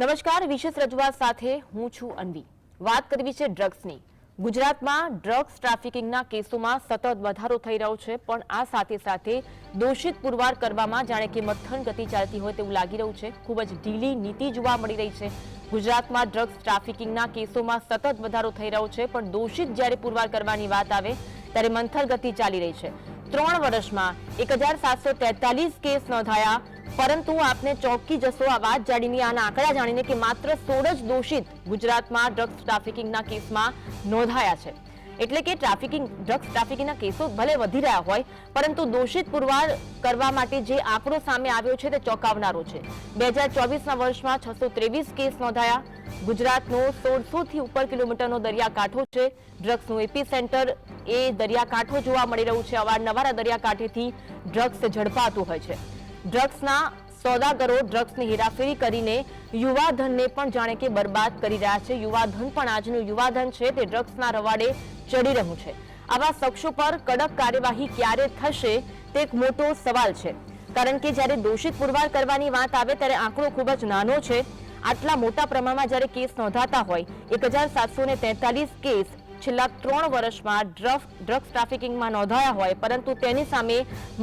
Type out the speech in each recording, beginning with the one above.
નમસ્કાર, વિશેષ રજૂઆત સાથે હું છું અન્વી. વાત કરવી છે ડ્રગ્સની. ગુજરાતમાં ડ્રગ્સ ટ્રાફિકિંગના કેસોમાં સતત વધારો થઈ રહ્યો છે, પણ આ સાથે સાથે દોષિત પુરવાર કરવામાં જાણે કે મથન ગતિ ચાલતી હોય તેવું લાગી રહ્યું છે. ખૂબ જ ઢીલી નીતિ જોવા મળી રહી છે. ગુજરાતમાં ડ્રગ્સ ટ્રાફિકિંગના કેસોમાં સતત વધારો થઈ રહ્યો છે, પણ દોષિત જ્યારે પુરવાર કરવાની વાત આવે, ત્યારે મંથર ગતિ ચાલી રહી છે. ત્રણ વર્ષમાં એક કેસ નોંધાયા. પરંતુ આપને ચોકી જશો આ વાત જાણીને આના આંકડા જાણીને કે માત્ર સોળ જ દોષિત ગુજરાતમાં ડ્રગ્સ ટ્રાફિકિંગના કેસમાં નોંધાયા છે. એટલે કે ટ્રાફિકિંગ, ડ્રગ્સ ટ્રાફિકિંગના કેસો ભલે વધી રહ્યા હોય, પરંતુ દોષિત પુરવાર કરવા માટે જે આંકડો સામે આવ્યો છે તે ચોંકાવનારો છે. બે હજાર ચોવીસના વર્ષમાં છસો ત્રેવીસ કેસ નોંધાયા. ગુજરાતનો સોળસો થી ઉપર કિલોમીટરનો દરિયાકાંઠો છે. ડ્રગ્સનું એપી સેન્ટર એ દરિયાકાંઠો જોવા મળી રહ્યું છે. અવારનવાર આ દરિયાકાંઠેથી ડ્રગ્સ ઝડપાતું હોય છે. ડ્રગ્સના સોદાગરો ડ્રગ્સની હેરાફેરી કરીને યુવાધનને પણ જાણે કે બરબાદ કરી રહ્યા છે. યુવાધન પણ આજનું યુવાધન છે તે ડ્રગ્સના રવાડે ચડી રહ્યું છે. આવા શખ્સો પર કડક કાર્યવાહી ક્યારે થશે તે એક મોટો સવાલ છે. કારણ કે જ્યારે દોષિત પુરવાર કરવાની વાત આવે ત્યારે આંકડો ખૂબ જ નાનો છે. આટલા મોટા પ્રમાણમાં જ્યારે કેસ નોંધાતા હોય, એક કેસ છેલ્લા ત્રણ વર્ષમાં ડ્રગ ડ્રગ્સ ટ્રાફિકિંગમાં નોંધાયા હોય, પરંતુ તેની સામે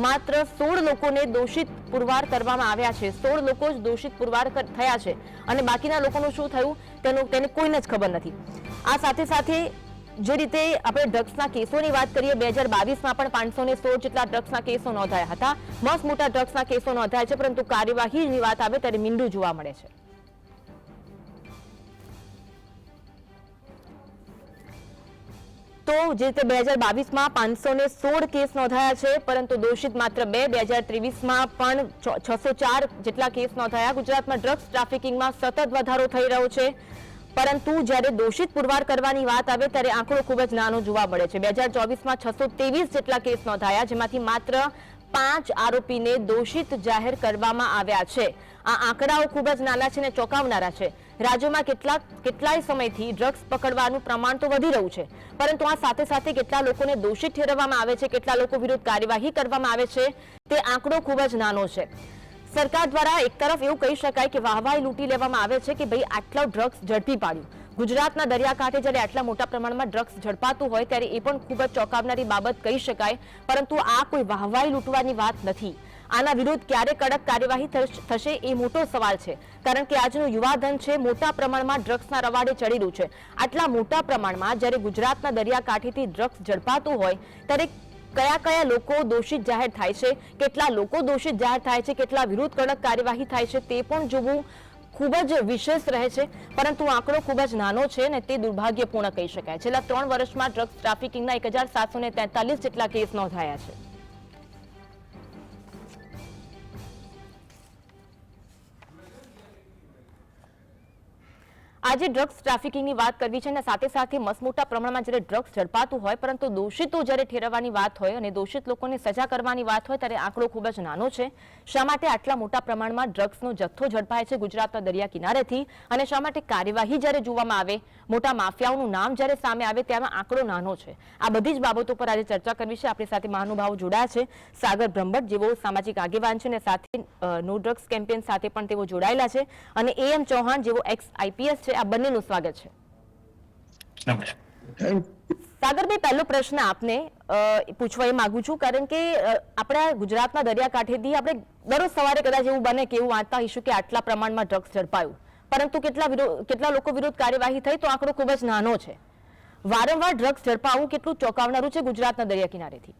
માત્ર સોળ લોકોને દોષિત પુરવાર કરવામાં આવ્યા છે. સોળ લોકો જ દોષિત પુરવાર થયા છે. અને બાકીના લોકોનું શું થયું, તેનું તેને કોઈને જ ખબર નથી. આ સાથે સાથે જે રીતે આપણે ડ્રગ્સના કેસોની વાત કરીએ, બે હજાર બાવીસમાં પણ પાંચસો ને સોળ જેટલા ડ્રગ્સના કેસો નોંધાયા હતા. મસ્ત મોટા ડ્રગ્સના કેસો નોંધાયા છે, પરંતુ કાર્યવાહીની વાત આવે ત્યારે મીંડું જોવા મળે છે. તો જે રીતે બે હજાર બાવીસમાં પાંચસો ને સોળ કેસ નોંધાયા છે, પરંતુ દોષિત માત્ર બે બે હજાર ત્રેવીસમાં પણ છસો ચાર જેટલા કેસ નોંધાયા. ગુજરાતમાં ડ્રગ્સ ટ્રાફિકિંગમાં સતત વધારો થઈ રહ્યો છે. પરંતુ જ્યારે દોષિત પુરવાર કરવાની વાત આવે, ત્યારે આંકડો ખૂબ જ નાનો જોવા મળે છે. બે હજાર ચોવીસમાં છસો ત્રેવીસ જેટલા કેસ નોંધાયા, જેમાંથી માત્ર પાંચ આરોપીને દોષિત જાહેર કરવામાં આવ્યા છે. આ આંકડાઓ ખૂબ જ નાના છે અને ચોંકાવનારા છે. રાજ્યમાં કેટલાક, કેટલાય સમયથી ડ્રગ્સ પકડવાનું પ્રમાણ તો વધી રહ્યું છે. પરંતુ આ સાથે સાથે કેટલા લોકોને દોષિત ઠેરવવામાં આવે છે, કેટલા લોકો વિરુદ્ધ કાર્યવાહી કરવામાં આવે છે, તે આંકડો ખૂબ જ નાનો છે. સરકાર દ્વારા એક તરફ એવું કહી શકાય કે વાહવાહી લૂંટી લેવામાં આવે છે કે ભાઈ આટલો ડ્રગ્સ ઝડપી પાડ્યું. ગુજરાતના દરિયાકાંઠે જ્યારે આટલા મોટા પ્રમાણમાં ડ્રગ્સ ઝડપાતું હોય ત્યારે એ પણ ખૂબ જ ચોંકાવનારી બાબત કહી શકાય, પરંતુ આ કોઈ વાહવાઈ લૂંટવાની વાત નથી. આના વિરુદ્ધ ક્યારે કડક કાર્યવાહી થશે એ મોટો સવાલ છે, કારણ કે આજનું યુવાધન છે મોટા પ્રમાણમાં ડ્રગ્સના રવાડે ચડી રહ્યું છે. આટલા મોટા પ્રમાણમાં જ્યારે ગુજરાતના દરિયાકાંઠેથી ડ્રગ્સ ઝડપાતું હોય, ત્યારે કયા કયા લોકો દોષિત જાહેર થાય છે, કેટલા લોકો દોષિત જાહેર થાય છે, કેટલા વિરુદ્ધ કડક કાર્યવાહી થાય છે તે પણ જોવું ખૂબ જ વિશેષ રહે છે, પરંતુ આંકડો ખૂબ જ નાનો છે અને તે દુર્ભાગ્યપૂર્ણ કહી શકાય. છેલ્લા ત્રણ વર્ષમાં ડ્રગ્સ ટ્રાફિકિંગના એક જેટલા કેસ નોંધાયા છે. આજે ડ્રગ્સ ટ્રાફિકિંગની વાત કરવી છે અને સાથે સાથે મસમોટા પ્રમાણમાં જ્યારે ડ્રગ્સ ઝડપાતું હોય, પરંતુ દોષિતો જ્યારે ઠેરવવાની વાત હોય અને દોષિત લોકોને સજા કરવાની વાત હોય, ત્યારે આંકડો ખૂબ જ નાનો છે. શા માટે આટલા મોટા પ્રમાણમાં ડ્રગ્સનો જથ્થો ઝડપાય છે ગુજરાતના દરિયા કિનારેથી? અને શા માટે કાર્યવાહી જ્યારે જોવામાં આવે, મોટા માફિયાઓનું નામ જ્યારે સામે આવે ત્યારે આંકડો નાનો છે? આ બધી જ બાબતો પર આજે ચર્ચા કરવી છે. આપણી સાથે મહાનુભાવો જોડાયા છે. સાગર બ્રહ્મભટ્ટ જેવો સામાજિક આગેવાન છે અને સાથે નો ડ્રગ્સ કેમ્પેન સાથે પણ તેઓ જોડાયેલા છે. અને એ એમ ચૌહાણ જેવો એક્સ આઈપીએસ છે. આ બંનેનું સ્વાગત છે. સાગરભાઈ પહેલો પ્રશ્ન આપને પૂછવા એ માંગુ છું કારણ કે આપણા ગુજરાતના દરિયાકાંઠેથી આપણે દરરોજ સવારે કદાચ એવું બને કે એવું વાંચતા હશું કે આટલા પ્રમાણમાં ડ્રગ્સ ઝડપાયું. પરંતુ કેટલા કેટલા લોકો વિરુદ્ધ કાર્યવાહી થઈ તો આંકડો ખૂબ જ નાનો છે. વારંવાર ડ્રગ્સ ઝડપાવું કેટલું ચોંકાવનારું છે ગુજરાતના દરિયા કિનારેથી?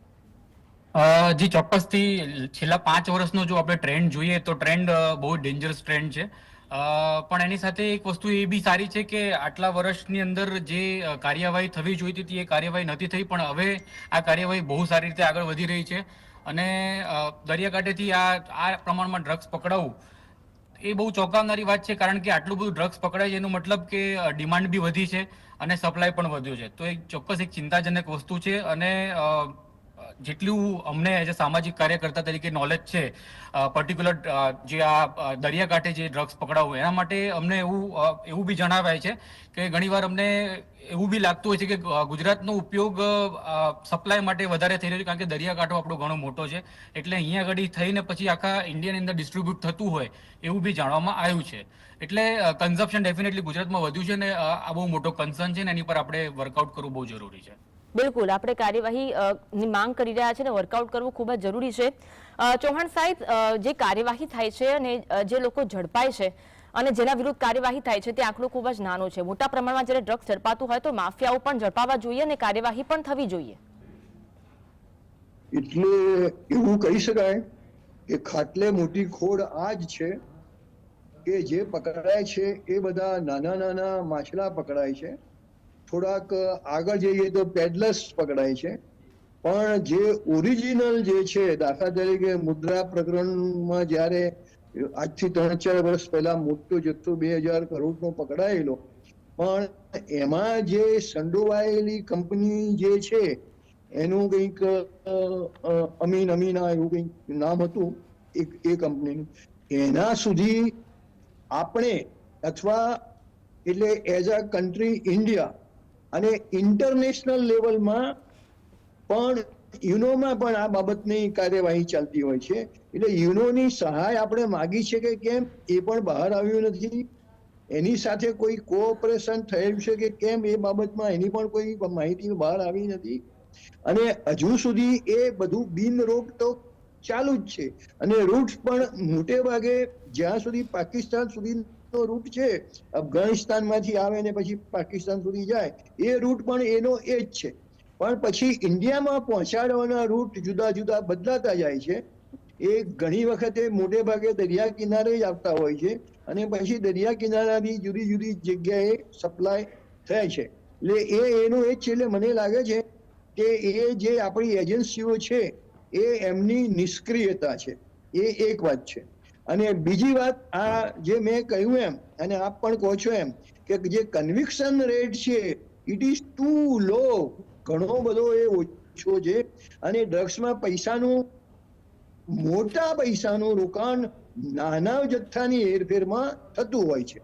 જી ચોક્કસથી છેલ્લા પાંચ વર્ષનો જો આપણે ટ્રેન્ડ જોઈએ તો ટ્રેન્ડ બહુ ડેન્જરસ ટ્રેન્ડ છે. પણ એની સાથે એક વસ્તુ એ બી સારી છે કે આટલા વર્ષની અંદર જે કાર્યવાહી થવી જોઈતી હતી એ કાર્યવાહી નથી થઈ, પણ હવે આ કાર્યવાહી બહુ સારી રીતે આગળ વધી રહી છે. અને દરિયાકાંઠેથી આ આ પ્રમાણમાં ડ્રગ્સ પકડાવવું એ બહુ ચોંકાવનારી વાત છે, કારણ કે આટલું બધું ડ્રગ્સ પકડાય છે, એનો મતલબ કે ડિમાન્ડ બી વધી છે અને સપ્લાય પણ વધ્યો છે. તો એક ચોક્કસ એક ચિંતાજનક વસ્તુ છે અને જેટલું અમને એઝ અ સામાજિક કાર્યકર્તા તરીકે નોલેજ છે પર્ટિક્યુલર જે આ દરિયાકાંઠે જે ડ્રગ્સ પકડાવું, એના માટે અમને એવું એવું બી જણાવાય છે કે ઘણીવાર અમને એવું બી લાગતું હોય છે કે ગુજરાતનો ઉપયોગ સપ્લાય માટે વધારે થઈ રહ્યો છે, કારણ કે દરિયાકાંઠો આપણો ઘણો મોટો છે. એટલે અહીંયા આગળ થઈને પછી આખા ઇન્ડિયાની અંદર ડિસ્ટ્રીબ્યુટ થતું હોય, એવું બી જાણવામાં આવ્યું છે. એટલે કન્ઝપ્શન ડેફિનેટલી ગુજરાતમાં વધ્યું છે ને આ બહુ મોટો કન્સર્ન છે ને, એની પર આપણે વર્કઆઉટ કરવું બહુ જરૂરી છે. બિલકુલ, આપણે કાર્યવાહીની માંગ કરી રહ્યા છે અને વર્કઆઉટ કરવું ખૂબ જ જરૂરી છે. ચૌહાણ સાહેબ જે કાર્યવાહી થાય છે અને જે લોકો ઝડપાય છે અને જેના વિરુદ્ધ કાર્યવાહી થાય છે તે આંકડો ખૂબ જ નાનો છે. મોટા પ્રમાણમાં જ્યારે ડ્રગ્સ ઝડપાતું હોય તો માફિયાઓ પણ ઝડપાવા જોઈએ અને કાર્યવાહી પણ થવી જોઈએ. એટલે એવું કહી શકાય કે ખાટલે મોટી ખોડ આ જ છે કે જે પકડાય છે એ બધા નાના નાના માછલા પકડાય છે. થોડાક આગળ જઈએ તો પેડલર્સ પકડાય છે. પણ જે ઓરિજિનલ જે છે, દાખલા તરીકે મુદ્રા પ્રકરણમાં જ્યારે આજથી ત્રણ ચાર વર્ષ પહેલા મોટો જથ્થો બે હજાર કરોડનો પકડાયેલો, પણ એમાં જે સંડોવાયેલી કંપની જે છે, એનું કંઈક અમીન અમીના એવું કંઈક નામ હતું એક એ કંપનીનું. એના સુધી આપણે અથવા એટલે એઝ અ કન્ટ્રી ઇન્ડિયા અને ઇન્ટરનેશનલ લેવલમાં પણ, યુનોમાં પણ આ બાબતની કાર્યવાહી ચાલતી હોય છે. એટલે યુનોની સહાય આપણે માગી છે કે કેમ? એ પણ બહાર આવ્યું નથી. એની સાથે કોઈ કોઓપરેશન થયેલું છે કે કેમ? એ બાબતમાં એની પણ કોઈ માહિતી બહાર આવી નથી. અને હજુ સુધી એ બધું બિન તો ચાલુ જ છે. અને રૂટ પણ મોટે ભાગે જ્યાં સુધી પાકિસ્તાન સુધીનો રૂટ છે. અફઘાનિસ્તાનમાંથી આવે ને પછી પાકિસ્તાન સુધી જાય. એ રૂટ પણ એનો એ જ છે. પણ પછી ઇન્ડિયામાં પહોંચાડવાના રૂટ જુદા જુદા બદલાતા જાય છે. એ ઘણી વખતે મોટે ભાગે દરિયા કિનારે જ આવતા હોય છે. અને પછી દરિયા કિનારાની જુદી જુદી જગ્યાએ સપ્લાય થાય છે. એટલે એ એનું એ જ છે. એટલે મને લાગે છે કે એ જે આપણી એજન્સીઓ છે, એ એમની નિષ્ક્રિયતા છે. એ એક વાત છે. અને બીજી વાત, આ જે મેં કહ્યું એમ, અને આપ પણ કહો છો એમ, કે જે કન્વિક્શન રેટ છે ઇટ ઇઝ ટુ લો ઘણો બધો એ ઓછો છે. અને ડ્રગ્સમાં પૈસાનું, મોટા પૈસાનું રોકાણ નાના જથ્થાની હેરફેરમાં થતું હોય છે.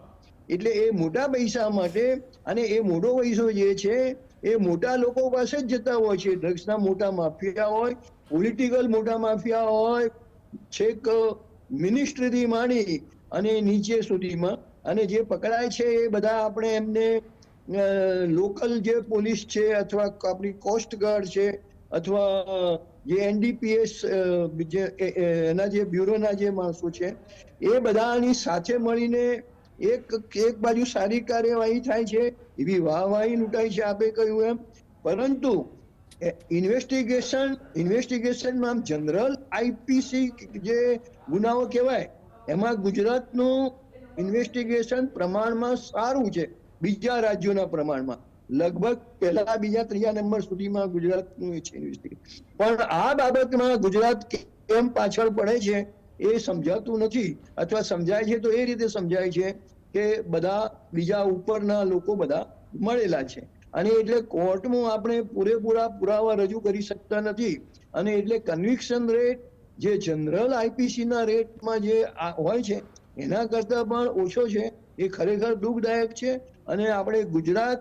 એટલે એ મોટા પૈસા માટે અને એ મોટો પૈસો જે છે, એ મોટા લોકો પાસે જ જતા હોય છે. ડ્રગ્સના મોટા માફિયા હોય પોલિટિકલ મોટા માફિયા હોય, છેક મિનિસ્ટ્રીથી માંડી અને નીચે સુધીમાં અને જે પકડાય છે એ બધા આપણે એમને લોકલ જે પોલીસ છે અથવા આપણી કોસ્ટ ગાર્ડ છે અથવા જે એનડીપીએસ જે એના જે બ્યુરોના જે માણસો છે એ બધાની સાથે મળીને એક એક બાજુ સારી કાર્યવાહી થાય છે, એવી વાહવાહી લૂંટાય છે આપે કહ્યું એમ. પરંતુ ઇન્વેસ્ટિગેશન ઇન્વેસ્ટિગેશનમાં જનરલ આઈપીસી જે ગુનાઓ કહેવાય, એમાં ગુજરાતનું ઇન્વેસ્ટિગેશન પ્રમાણમાં સારું છે, બીજા રાજ્યોના પ્રમાણમાં. લગભગ પહેલા બીજા ત્રીજા નંબર સુધીમાં ગુજરાતનું છે પણ આ બાબતમાં ગુજરાત કેમ પાછળ પડે છે એ સમજાતું નથી, અથવા સમજાય છે તો એ રીતે સમજાય છે કે બધા બીજા ઉપરના લોકો બધા મળેલા છે. અને એટલે કોર્ટમાં આપણે પૂરેપૂરા પુરાવા રજૂ કરી શકતા નથી. અને એટલે કન્વિક્શન રેટ જે જનરલ આઈપીસીના રેટમાં જે હોય છે, એના કરતાં પણ ઓછો છે. એ ખરેખર દુઃખદાયક છે. અને આપણે ગુજરાત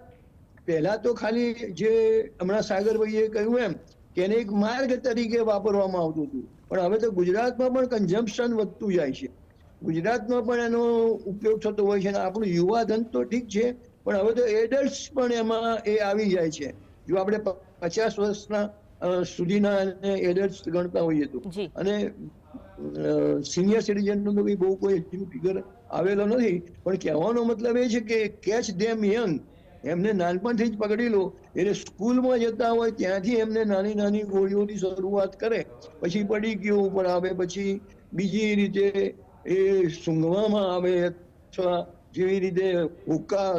પહેલા તો ખાલી જે હમણાં સાગરભાઈએ કહ્યું એમ કે એને એક માર્ગ તરીકે વાપરવામાં આવતું હતું. પણ હવે તો ગુજરાતમાં પણ કન્ઝમ્પશન વધતું જાય છે. ગુજરાતમાં પણ એનો ઉપયોગ થતો હોય છે અને આપણું યુવા ધન તો ઠીક છે પણ હવે તો એડલ્ટ પણ એમાં એ આવી જાય છે. જો આપણે પચાસ વર્ષના સુધીના એડલ્ટ ગણતા હોઈએ તો. અને સિનિયર સિટીઝનનું તો બહુ કોઈ ફિગર આવેલો નથી. પણ કહેવાનો મતલબ એ છે કે કેચ ધેમ યંગ એમને નાનપણથી જ પકડી લો. એટલે સ્કૂલમાં જતા હોય ત્યાંથી એમને નાની નાની ગોળીઓની શરૂઆત કરે. પછી પડી ગયું ઉપર આવે પછી બીજી રીતે એ સૂંઘવામાં આવે અથવા જેવી રીતે હુક્કા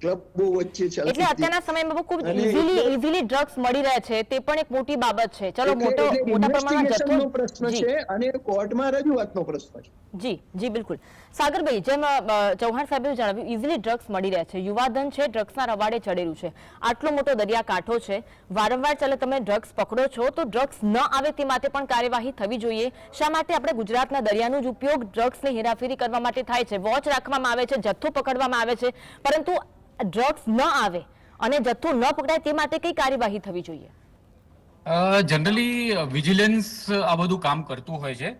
ક્લબો વચ્ચે ચાલતી એટલે અત્યારના સમયમાં ખૂબ ઇઝીલી ઇઝીલી ડ્રગ્સ મળી રહે છે તે પણ એક મોટી બાબત છે. ચલો મોટો મોટા પ્રમાણમાં જથ્થો પ્રશ્ન છે અને કોર્ટમાં રજૂઆતનો પ્રશ્ન છે. જી જી બિલકુલ. સાગરભાઈ જેમ ચૌહાણ સાહેબે જણાવ્યું ઇઝીલી ડ્રગ્સ મળી રહે છે. યુવાધન છે ડ્રગ્સના રવાડે ચડેલું છે. આટલો મોટો દરિયાકાંઠો છે. વારંવાર ચાલે તમે ડ્રગ્સ પકડો છો તો ડ્રગ્સ ન આવે તે માટે પણ કાર્યવાહી થવી જોઈએ. શા માટે આપણે ગુજરાતના દરિયાનો જ ઉપયોગ ડ્રગ્સની હેરાફેરી કરવા માટે થાય છે? વોચ રાખવામાં આવે છે જથ્થો પકડવામાં આવે છે. પરંતુ ડ્રગ્સ ન આવે અને જથ્થો ન પકડાય તે માટે કઈ કાર્યવાહી થવી જોઈએ? જનરલી વિજિલન્સ આ બધું કામ કરતું હોય છે.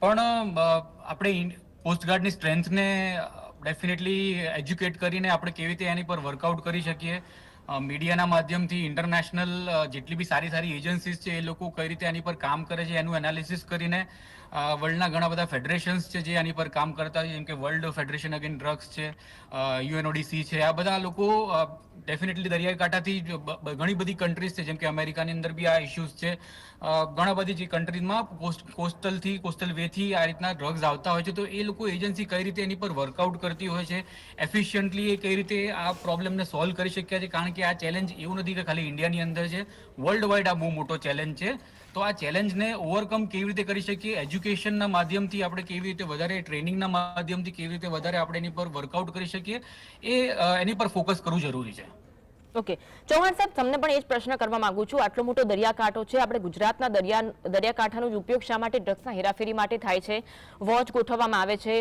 પણ આપણે કોસ્ટગાર્ડની સ્ટ્રેન્થને ડેફિનેટલી એજ્યુકેટ કરીને આપણે કેવી રીતે એની પર વર્કઆઉટ કરી શકીએ. મીડિયાના માધ્યમથી ઇન્ટરનેશનલ જેટલી બી સારી સારી એજન્સીસ છે એ લોકો કઈ રીતે આની પર કામ કરે છે, એનું એનાલિસિસ કરીને વર્લ્ડના ઘણા બધા ફેડરેશન્સ છે જે આની પર કામ કરતા હોય, જેમ કે વર્લ્ડ ફેડરેશન અગેન ડ્રગ્સ છે યુએનઓડીસી છે, આ બધા લોકો ડેફિનેટલી દરિયાઈ ઘણી બધી કન્ટ્રીઝ છે, જેમ કે અમેરિકાની અંદર બી આ ઇશ્યુઝ છે. ઘણા બધી જે કન્ટ્રીઝમાં કોસ્ટલથી, કોસ્ટલ વેથી આ રીતના ડ્રગ્સ આવતા હોય છે, તો એ લોકો એજન્સી કઈ રીતે એની પર વર્કઆઉટ કરતી હોય છે એફિશિયન્ટલી એ કઈ રીતે આ પ્રોબ્લેમને સોલ્વ કરી શક્યા છે, કારણ કે આ ચેલેન્જ એવું નથી કે ખાલી ઇન્ડિયાની અંદર છે વર્લ્ડ વાઇડ આ બહુ મોટો ચેલેન્જ છે. તો આ ચેલેન્જને ઓવરકમ કેવી રીતે કરી શકીએ? એજ્યુકેશનના માધ્યમથી આપણે કેવી રીતે વધારે ટ્રેનિંગના માધ્યમથી કેવી રીતે વધારે આપણે એની પર વર્કઆઉટ કરી શકીએ? એ એની પર ફોકસ કરવું જરૂરી છે. ઓકે. ચૌહાણ સાહેબ તમને પણ એ જ પ્રશ્ન કરવા માંગુ છું. આટલો મોટો દરિયાકાંઠો છે. આપણે ગુજરાતના દરિયા દરિયાકાંઠાનો જ ઉપયોગ શા માટે ડ્રગ્સના હેરાફેરી માટે થાય છે? વોચ ગોઠવવામાં આવે છે.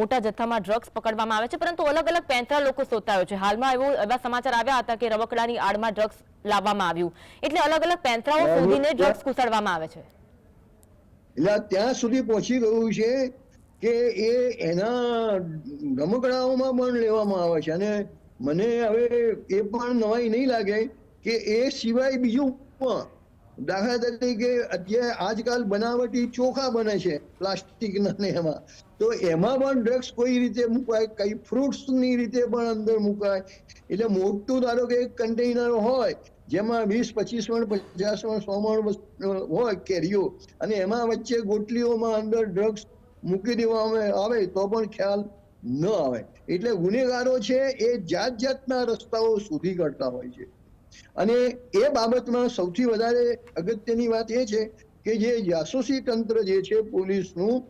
મોટા જથ્થામાં ડ્રગ્સ પકડવામાં આવે છે. પરંતુ અલગ અલગ પેંતરા લોકો શોધતા છે. હાલમાં એવો એવા સમાચાર આવ્યા હતા કે રવકડાની આડમાં ડ્રગ્સ લાવવામાં આવ્યું. એટલે અલગ અલગ પેંતરાઓ શોધીને ડ્રગ્સ કુસળવામાં આવે છે. એટલે ત્યાં સુધી પહોંચી ગયું છે કે એ એના રમકડાઓમાં પણ લેવામાં આવે છે. અને મને હવે એ પણ નવાઈ નહીં લાગે કે એ સિવાય બીજું પણ દાખલા તરીકે અત્યારે આજકાલ બનાવટી ચોખા બને છે પ્લાસ્ટિકના ને એમાં. તો એમાં પણ ડ્રગ્સ કોઈ રીતે મુકાય? કઈ ફ્રૂટ્સની રીતે પણ અંદર મુકાય? એટલે મોટું ધારો કે એક કન્ટેનર હોય, જેમાં વીસ, પચીસ મણ પચાસ મણ સો મણ હોય કેરીઓ, અને એમાં વચ્ચે ગોટલીઓમાં અંદર ડ્રગ્સ મૂકી દેવામાં આવે તો પણ ખ્યાલ ન આવે. એટલે ગુનેગારો છે એ જાત જાતના રસ્તાઓ શોધી કાઢતા હોય છે. અને એ બાબતમાં સૌથી વધારે અગત્યની વાત એ છે કે જે જાસૂસી તંત્ર જે છે પોલીસનું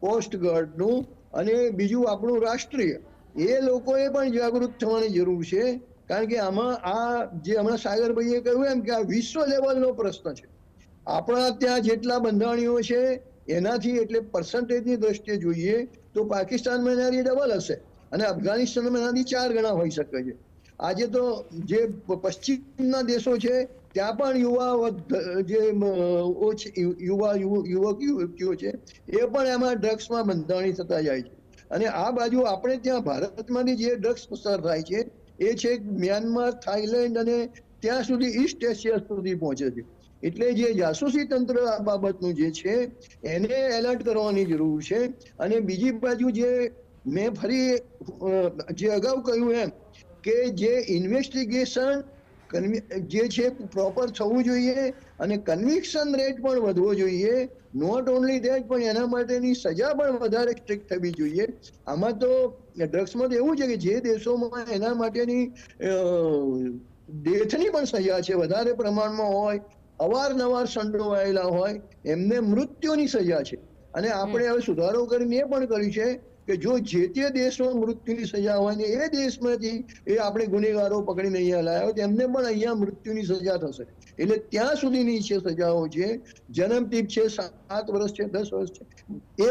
કોસ્ટગાર્ડનું અને બીજું આપણું રાષ્ટ્રીય, એ લોકોએ પણ જાગૃત થવાની જરૂર છે. કારણ કે આમાં આ જે હમણાં સાગરભાઈએ કહ્યું એમ કે આ વિશ્વ લેવલનો પ્રશ્ન છે. આપણા ત્યાં જેટલા બંધાણીઓ છે એનાથી એટલે પર્સન્ટેજની દ્રષ્ટિએ જોઈએ તો પાકિસ્તાનમાં એનાથી ડબલ હશે અને અફઘાનિસ્તાનમાં એનાથી ચાર ગણા હોઈ શકે છે. આજે તો જે પશ્ચિમના દેશો છે, ત્યાં પણ યુવા જે ઓછી યુવા યુવક યુવતીઓ છે, એ પણ એમાં ડ્રગ્સમાં બંધાણી થતા જાય છે. અને આ બાજુ આપણે ત્યાં ભારતમાંથી જે ડ્રગ્સ પસાર થાય છે, એ છે મ્યાનમાર થાઈલેન્ડ અને ત્યાં સુધી ઈસ્ટ એશિયા સુધી પહોંચે છે. એટલે જે જાસૂસી તંત્ર આ બાબતનું જે છે, એને એલર્ટ કરવાની જરૂર છે. અને બીજી બાજુ જે મેં ફરી જે અગાઉ કહ્યું એમ કે જે ઇન્વેસ્ટિગેશન જે છે પ્રોપર થવું જોઈએ અને કન્વિક્શન રેટ પણ વધવો જોઈએ. નોટ ઓનલી દેટ પણ એના માટેની સજા પણ વધારે સ્ટ્રિક્ટ થવી જોઈએ. આમાં તો ડ્રગ્સમાં તો એવું છે કે જે દેશોમાં એના માટેની ડેથની પણ સજા છે, વધારે પ્રમાણમાં હોય અવારનવાર સંડોવાયેલા હોય એમને મૃત્યુની સજા છે. અને આપણે હવે સુધારો કરીને એ પણ કર્યું છે કે જો જે તે દેશમાં મૃત્યુની સજા હોય ને એ દેશમાંથી એ આપણે ગુનેગારો પકડીને અહીંયા લાવ્યા તો એમને પણ અહીંયા મૃત્યુની સજા થશે. એટલે ત્યાં સુધીની છે સજાઓ છે જન્મતીપ છે સાત વર્ષ છે દસ વર્ષ છે એ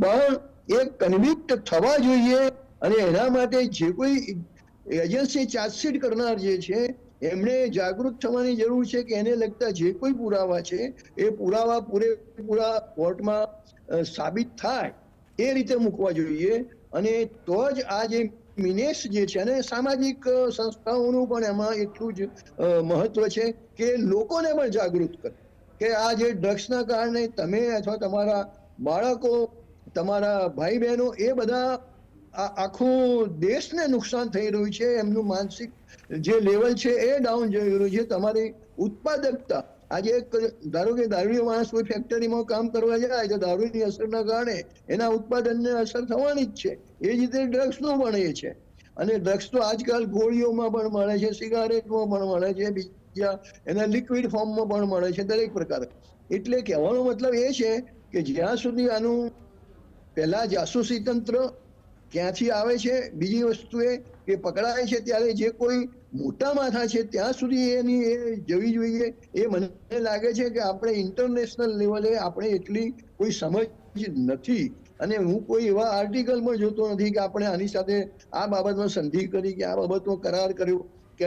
પણ એ કન્વિક્ટ થવા જોઈએ. અને એના માટે જે કોઈ એજન્સી ચાર્જશીટ કરનાર જે છે એમણે જાગૃત થવાની જરૂર છે કે એને લગતા જે કોઈ પુરાવા છે, એ પુરાવા પૂરેપૂરા કોર્ટમાં સાબિત થાય એ રીતે મૂકવા જોઈએ અને તો જ આ જે મિનેસ જે છે અને સામાજિક સંસ્થાઓનું પણ એમાં એટલું જ મહત્વ છે કે લોકોને પણ જાગૃત કરે. કે આ જે ડ્રગ્સના કારણે તમે અથવા તમારા બાળકો, તમારા ભાઈ બહેનો એ બધા આખું દેશને નુકસાન થઈ રહ્યું છે એમનું માનસિક જે લેવલ છે એ ડાઉન જઈ રહ્યું છે. તમારી ઉત્પાદકતા. આજે એક ધારો કે દારૂડિયો માણસ કોઈ ફેક્ટરીમાં કામ કરવા જાય તો દારૂની અસરના કારણે એના ઉત્પાદનને અસર થવાની જ છે. એ જ રીતે ડ્રગ્સનું પણ એ છે. અને ડ્રગ્સ તો આજકાલ ગોળીઓમાં પણ મળે છે સિગારેટમાં પણ મળે છે, બીજા એના લિક્વિડ ફોર્મમાં પણ મળે છે દરેક પ્રકાર. એટલે કહેવાનો મતલબ એ છે કે જ્યાં સુધી આનું પહેલાં જાસૂસી તંત્ર ક્યાંથી આવે છે, બીજી વસ્તુ એ કે પકડાય છે ત્યારે જે કોઈ મોટા માથા છે, ત્યાં સુધી એની એ જવી જોઈએ. એ મને લાગે છે કે આપણે ઇન્ટરનેશનલ લેવલે આપણે એટલી કોઈ સમજ નથી. અને હું કોઈ એવા આર્ટિકલમાં જોતો નથી કે આપણે આની સાથે આ બાબતમાં સંધિ કરી કે આ બાબતમાં કરાર કર્યો, કે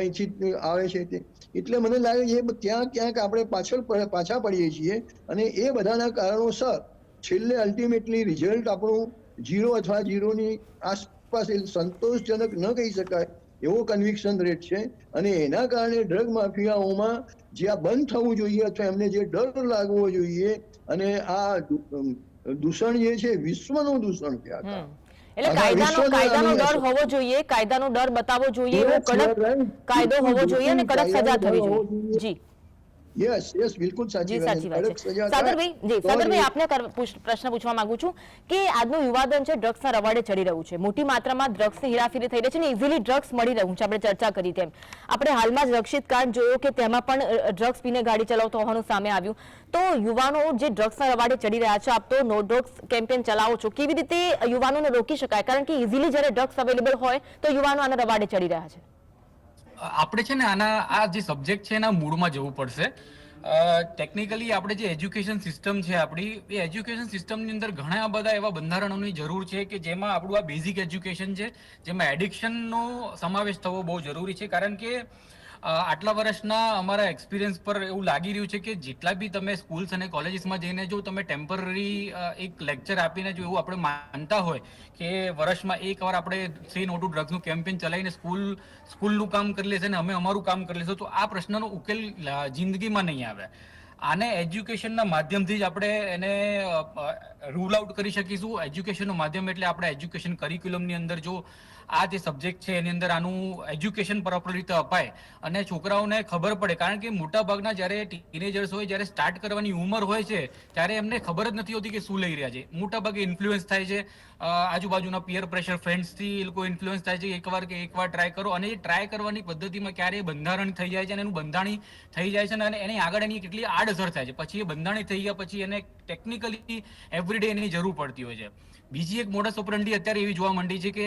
આવે છે તે. એટલે મને લાગે છે ત્યાં ક્યાંક આપણે પાછળ પાછા પડીએ છીએ. અને એ બધાના કારણોસર છેલ્લે અલ્ટિમેટલી રિઝલ્ટ આપણું ઝીરો અથવા ઝીરોની આસપાસ એ સંતોષજનક ન કહી શકાય એવો કન્વિક્શન રેટ છે. અને એના કારણે ડ્રગ માફિયાઓમાં જે આ બંધ થવું જોઈએ અથવા એમને જે ડર લાગવો જોઈએ અને આ દૂષણ જે છે વિશ્વનું દૂષણ છે આખા એટલે કાયદાનો કાયદાનો ડર હોવો જોઈએ કાયદાનો ડર બતાવવો જોઈએ એવો કડક કાયદો હોવો જોઈએ અને કડક સજા થવી જોઈએ. જી. યસ યસ બિલકુલ સાચી વાત સાચી છે. વાત છે સાગરભાઈ જી સાગરભાઈ આપને પ્રશ્ન પૂછવા માંગુ છું કે આજનું યુવાધન છે ડ્રગ્સના રવાડે ચડી રહ્યું છે. મોટી માત્રામાં ડ્રગ્સની હેરાફેરી થઈ રહી છે અને ઇઝીલી ડ્રગ્સ મળી રહ્યું છે. આપણે ચર્ચા કરી તેમ. આપણે હાલમાં જ રક્ષિત કાંડ જોયો કે તેમાં પણ ડ્રગ્સ પીને ગાડી ચલાવતો હોવાનું સામે આવ્યું. તો યુવાનો જે ડ્રગ્સના રવાડે ચડી રહ્યા છે આપ તો નો ડ્રગ્સ કેમ્પેન ચલાવો છો. કેવી રીતે યુવાનોને રોકી શકાય? કારણ કે ઇઝીલી જ્યારે ડ્રગ્સ અવેલેબલ હોય તો યુવાનો આના રવાડે ચડી રહ્યા છે. આપણે છે ને આના, આ જે સબ્જેક્ટ છે એના મૂળમાં જવું પડશે. ટેકનિકલી આપણે જે એજ્યુકેશન સિસ્ટમ છે આપણી, એ એજ્યુકેશન સિસ્ટમની અંદર ઘણા બધા એવા બંધારણોની જરૂર છે કે જેમાં આપણું આ બેઝિક એજ્યુકેશન છે, જેમાં એડિક્શનનો સમાવેશ થવો બહુ જરૂરી છે. કારણ કે આટલા વર્ષના અમારા એક્સપિરિયન્સ પર એવું લાગી રહ્યું છે કે જેટલા બી તમે સ્કૂલ્સ અને કોલેજીસમાં જઈને જો તમે ટેમ્પરરી એક લેક્ચર આપીને જો એવું આપણે માનતા હોય કે વર્ષમાં એક વાર આપણે થ્રી નો ટુ ડ્રગ્સનું કેમ્પેન ચલાવીને સ્કૂલ સ્કૂલનું કામ કરી લેશે અને અમે અમારું કામ કરી લેશું, તો આ પ્રશ્નનો ઉકેલ જિંદગીમાં નહીં આવે. આને એજ્યુકેશનના માધ્યમથી જ આપણે એને રૂલ આઉટ કરી શકીશું. એજ્યુકેશનનું માધ્યમ એટલે આપણે એજ્યુકેશન કરિક્યુલમની અંદર જો આ જે સબ્જેક્ટ છે, એની અંદર આનું એજ્યુકેશન પ્રોપર રીતે અપાય અને છોકરાઓને ખબર પડે. કારણ કે મોટા ભાગના જ્યારે ટીનેજર્સ હોય, જ્યારે સ્ટાર્ટ કરવાની ઉંમર હોય છે, ત્યારે એમને ખબર જ નથી હોતી કે શું લઈ રહ્યા છે. મોટા ભાગે ઇન્ફ્લુઅન્સ થાય છે. આજુબાજુના પિયર પ્રેશર ફ્રેન્ડ્સથી એ લોકો ઇન્ફ્લુઅન્સ થાય છે એકવાર કે એકવાર ટ્રાય કરો અને એ ટ્રાય કરવાની પદ્ધતિમાં ક્યારે બંધારણ થઈ જાય છે અને એનું બંધાણી થઈ જાય છે અને એની આગળ એની કેટલી આડઅસર થાય છે. પછી એ બંધાણી થઈ ગયા પછી એને ટેકનિકલી એવરીડે એની જરૂર પડતી હોય છે. બીજી એક મોડસ ઓપરંડી અત્યારે એવી જોવા માંડી છે કે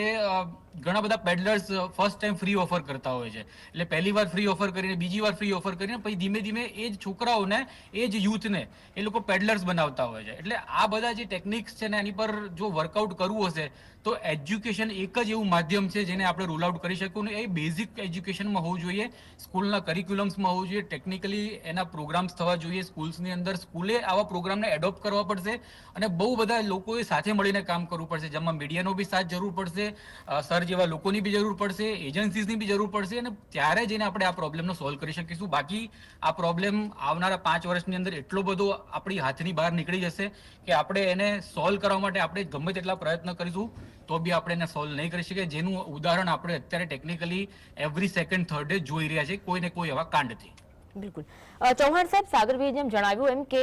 ઘણા બધા peddlers first time free offer કરતા હોય છે. એટલે પહેલી વાર ફ્રી ઓફર કરીને, બીજી વાર ફ્રી ઓફર કરીને, પછી ધીમે ધીમે એ જ છોકરાઓને, એ જ યુથને એ લોકો પેડલર્સ બનાવતા હોય છે. એટલે આ બધા જે ટેકનિક્સ છે ને, એની પર જો વર્કઆઉટ કરવું હશે તો એજ્યુકેશન એક જ એવું માધ્યમ છે જેને આપણે રૂલ આઉટ કરી શકું ને એ બેઝિક એજ્યુકેશનમાં હોવું જોઈએ, સ્કૂલના કરિક્યુલમ્સમાં હોવું જોઈએ ટેકનિકલી એના પ્રોગ્રામ્સ થવા જોઈએ, સ્કૂલ્સની અંદર સ્કૂલે આવા પ્રોગ્રામને એડોપ્ટ કરવા પડશે અને બહુ બધા લોકોએ સાથે મળીને કામ કરવું પડશે. જેમાં મીડિયાનો બી સાથ જરૂર પડશે સર જેવા લોકોની બી જરૂર પડશે એજન્સીઝની બી જરૂર પડશે અને ત્યારે જઈને આપણે આ પ્રોબ્લેમનો સોલ્વ કરી શકીશું. બાકી આ પ્રોબ્લેમ આવનારા પાંચ વર્ષની અંદર એટલો બધો આપણી હાથની બહાર નીકળી જશે કે આપણે એને સોલ્વ કરવા માટે આપણે ગમે તેટલા પ્રયત્ન કરીશું. તો બી આપણે એને સોલ્વ નહીં કરી શકીએ. જેનું ઉદાહરણ આપણે અત્યારે ટેકનિકલી એવરી સેકન્ડ થર્ડે જોઈ રહ્યા છે કોઈ ને કોઈ એવા કાંડથી બિલકુલ. ચૌહાણ સાહેબ સાગરભાઈ જેમ જણાવ્યું એમ કે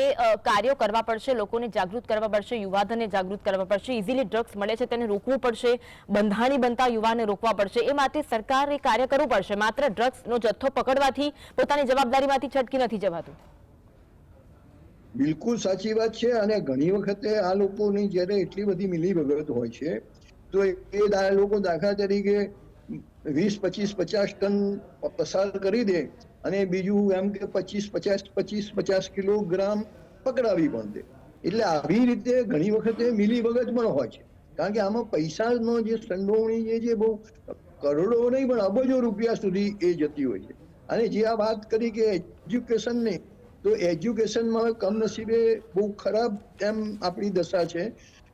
કાર્યો કરવા પડશે લોકોને જાગૃત કરવા પડશે યુવાધનને જાગૃત કરવા પડશે ઇઝીલી ડ્રગ્સ મળે છે તેને રોકવું પડશે બંધાણી બનતા યુવાને રોકવા પડશે એ માટે સરકારે કાર્ય કરવું પડશે. માત્ર ડ્રગ્સનો જથ્થો પકડવાથી પોતાની જવાબદારીમાંથી છટકી નથી જવાતું. બિલકુલ સાચી વાત છે અને ઘણી વખતે આ લોકોની જ્યારે એટલી બધી મિલીભગત હોય છે તો એ લોકો દાખલા તરીકે વીસ, પચીસ, પચાસ ટન પસાર કરી દે અને બીજું એમ કે પચીસ, પચાસ પચીસ, પચાસ કિલોગ્રામ પકડાવી પણ દે. એટલે આવી રીતે ઘણી વખતે મિલીભગત પણ હોય છે. કારણ કે આમાં પૈસાનો જે સંડોવણી જે છે બહુ કરોડો નહીં, પણ અબજો રૂપિયા સુધી એ જતી હોય છે. અને જે આ વાત કરી કે એજ્યુકેશનની, તો એજ્યુકેશનમાં કમનસીબે બહુ ખરાબ એમ આપણી દશા છે.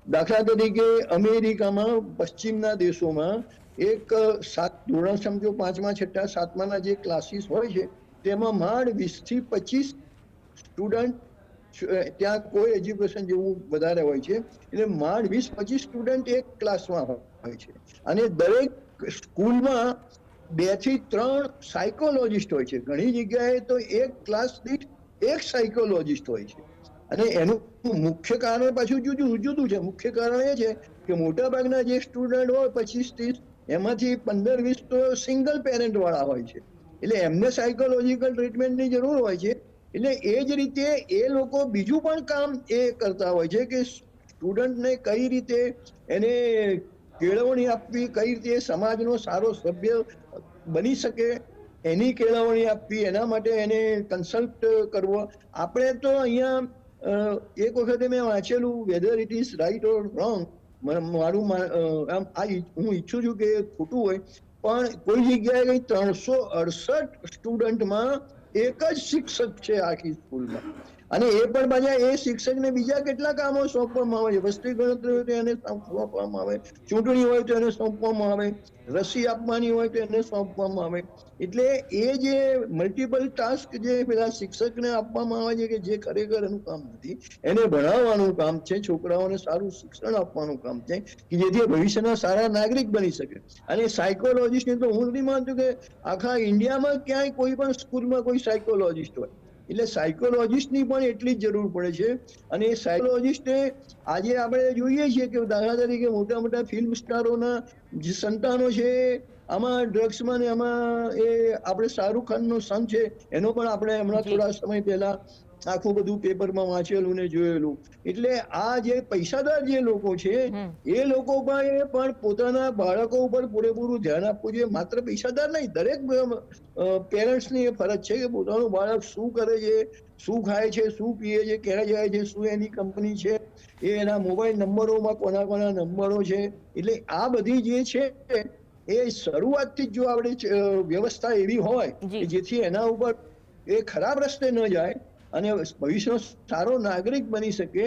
દાખલા તરીકે અમેરિકામાં પશ્ચિમના દેશોમાં એક સાત ધોરણ સમજો પાંચમા, છઠ્ઠા, સાતમાના જે ક્લાસીસ હોય છે, તેમાં માંડ વીસથી પચીસ સ્ટુડન્ટ ત્યાં કોઈ એજ્યુકેશન જેવું વધારે હોય છે. એટલે માંડ વીસ, પચીસ સ્ટુડન્ટ એક ક્લાસમાં હોય છે. અને દરેક સ્કૂલમાં બેથી ત્રણ સાયકોલોજીસ્ટ હોય છે. ઘણી જગ્યાએ તો એક ક્લાસ દીઠ એક સાયકોલોજીસ્ટ હોય છે. અને એનું મુખ્ય કારણ પાછું જુદું જુદું છે. મુખ્ય કારણ એ છે કે મોટા ભાગના જે સ્ટુડન્ટ હોય, પચીસ, ત્રીસ, એમાંથી પંદર, વીસ તો સિંગલ પેરેન્ટ વાળા હોય છે. એટલે એમને સાયકોલોજીકલ ટ્રીટમેન્ટની જરૂર હોય છે. એટલે એ જ રીતે એ લોકો બીજું પણ કામ એ કરતા હોય છે કે સ્ટુડન્ટને કઈ રીતે એને કેળવણી આપવી, કઈ રીતે સમાજનો સારો સભ્ય બની શકે, એની કેળવણી આપવી, એના માટે એને કન્સલ્ટ કરવો. આપણે તો અહીંયા એક વખતે મેં વાંચેલું whether it is right or wrong મારું આમ આ હું ઈચ્છું છું કે ખોટું હોય, પણ કોઈ જગ્યાએ કઈ ત્રણસો અડસઠ સ્ટુડન્ટમાં એક જ શિક્ષક છે આખી સ્કૂલમાં અને એ પણ પાછા એ શિક્ષકને બીજા કેટલા કામો સોંપવામાં આવે છે? વસ્તી ગણતરી હોય તો એને સોંપવામાં આવે, ચૂંટણી હોય તો એને સોંપવામાં આવે, રસી આપવાની હોય તો એને સોંપવામાં આવે. એટલે એ જે મલ્ટિપલ ટાસ્ક જે પેલા શિક્ષકને આપવામાં આવે છે કે જે ખરેખર એનું કામ નથી, એને ભણાવવાનું કામ છે, છોકરાઓને સારું શિક્ષણ આપવાનું કામ છે, કે જેથી ભવિષ્યના સારા નાગરિક બની શકે. અને સાયકોલોજીસ્ટની તો હું નથી માનતું કે આખા ઇન્ડિયામાં ક્યાંય કોઈ પણ સ્કૂલમાં કોઈ સાયકોલોજીસ્ટ હોય. એટલે સાયકોલોજીસ્ટની પણ એટલી જ જરૂર પડે છે. અને એ સાયકોલોજીસ્ટે આજે આપણે જોઈએ છીએ કે દાખલા તરીકે મોટા મોટા ફિલ્મ સ્ટારોના જે સંતાનો છે આમાં ડ્રગ્સમાં ને આમાં એ આપણે શાહરૂખ ખાનનો સન છે એનો પણ આપણે હમણાં થોડા સમય પહેલા આખું બધું પેપરમાં વાંચેલું ને જોયેલું. એટલે આ જે પૈસાદાર જે લોકો છે એ લોકો પણ પોતાના બાળકો ઉપર પૂરેપૂરું ધ્યાન આપવું જોઈએ. માત્ર પૈસાદાર નહીં દરેક પેરેન્ટ્સની એ ફરજ છે કે પોતાનું બાળક શું કરે છે શું ખાય છે શું પીએ છે ક્યાં જાય છે શું એની કંપની છે એ એના મોબાઈલ નંબરોમાં કોના કોના નંબરો છે. એટલે આ બધી જે છે એ શરૂઆતથી જ જો આપણે વ્યવસ્થા એવી હોય કે જેથી એના ઉપર એ ખરાબ રસ્તે ન જાય અને ભવિષ્યનો સારો નાગરિક બની શકે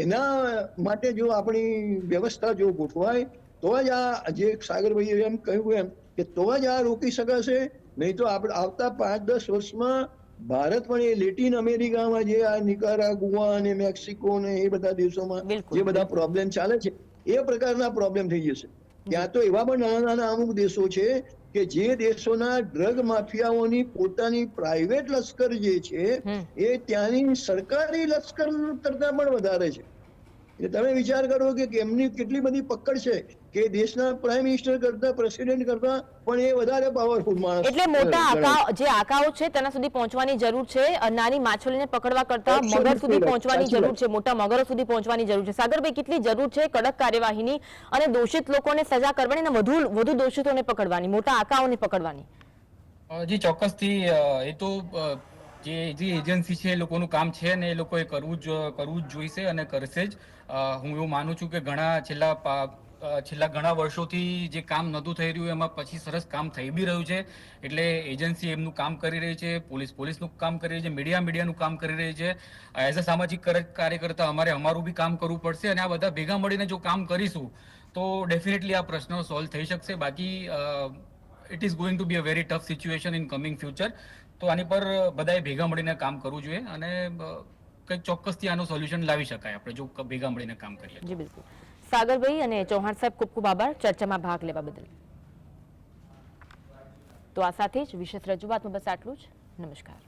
એના માટે જો આપણી વ્યવસ્થા જો ગોઠવાય તો જ આ જે સાગરભાઈએ એમ કહ્યું એમ કે તો જ આ રોકી શકાશે. નહીં તો આપણે આવતા પાંચ દસ વર્ષમાં ભારત પણ એ લેટિન અમેરિકામાં જે આ નિકારાગુઆ અને મેક્સિકો ને એ બધા દેશોમાં જે બધા પ્રોબ્લેમ ચાલે છે એ પ્રકારના પ્રોબ્લેમ થઈ જશે. ત્યાં તો એવા પણ નાના નાના અમુક દેશો છે કે જે દેશોના ડ્રગ માફિયાઓની પોતાની પ્રાઇવેટ લશ્કર જે છે એ ત્યાંની સરકારી લશ્કર કરતા પણ વધારે છે. એટલે તમે વિચાર કરો કે એમની કેટલી બધી પકડ છે કે દેશના પ્રાઇમ મિનિસ્ટર કરતા પ્રેસિડેન્ટ કરતા પણ એ વધારે પાવરફુલ માણસ એટલે મોટા ગણાય. આકા જે આકાઓ છે તેના સુધી પહોંચવાની જરૂર છે નાની માછલીને પકડવા કરતા મગર સુધી. પહોંચવાની જરૂર છે મોટા મગરો સુધી પહોંચવાની જરૂર છે સાગરભાઈ કેટલી જરૂર છે કડક કાર્યવાહીની અને દોષિત લોકોને સજા કરવાની અને વધુ વધુ દોષિતોને પકડવાની મોટા આકાઓને પકડવાની અ, જી ચોક્કસથી એ તો જે જે એજન્સી છે એ લોકોનું કામ છે ને એ લોકોએ કરવું જ કરવું જ જોઈશે અને કરશે જ. હું એવું માનું છું કે ઘણા છેલ્લા છેલ્લા ઘણા વર્ષોથી જે કામ નહોતું થઈ રહ્યું, એમાં પછી સરસ કામ થઈ બી રહ્યું છે. એટલે એજન્સી એમનું કામ કરી રહી છે, પોલીસ, પોલીસનું કામ કરી રહી છે મીડિયા મીડિયાનું કામ કરી રહી છે. એઝ અ સામાજિક કાર્યકર્તા અમારે અમારું બી કામ કરવું પડશે અને આ બધા ભેગા મળીને જો કામ કરીશું, તો ડેફિનેટલી આ પ્રશ્નો સોલ્વ થઈ શકશે. બાકી it is going to be a very tough situation in coming future તો આની પર બધાએ ભેગા મળીને કામ કરવું જોઈએ અને કંઈક ચોક્કસથી આનું સોલ્યુશન લાવી શકાય આપણે, જો ભેગા મળીને કામ કરીએ. જી, બિલકુલ. સાગરભાઈ અને ચૌહાણ સાહેબ ખૂબ ખૂબ આભાર. ચર્ચામાં ભાગ લેવા બદલ. તો આ સાથે જ વિશેષ રજૂઆતમાં બસ આટલું જ. નમસ્કાર.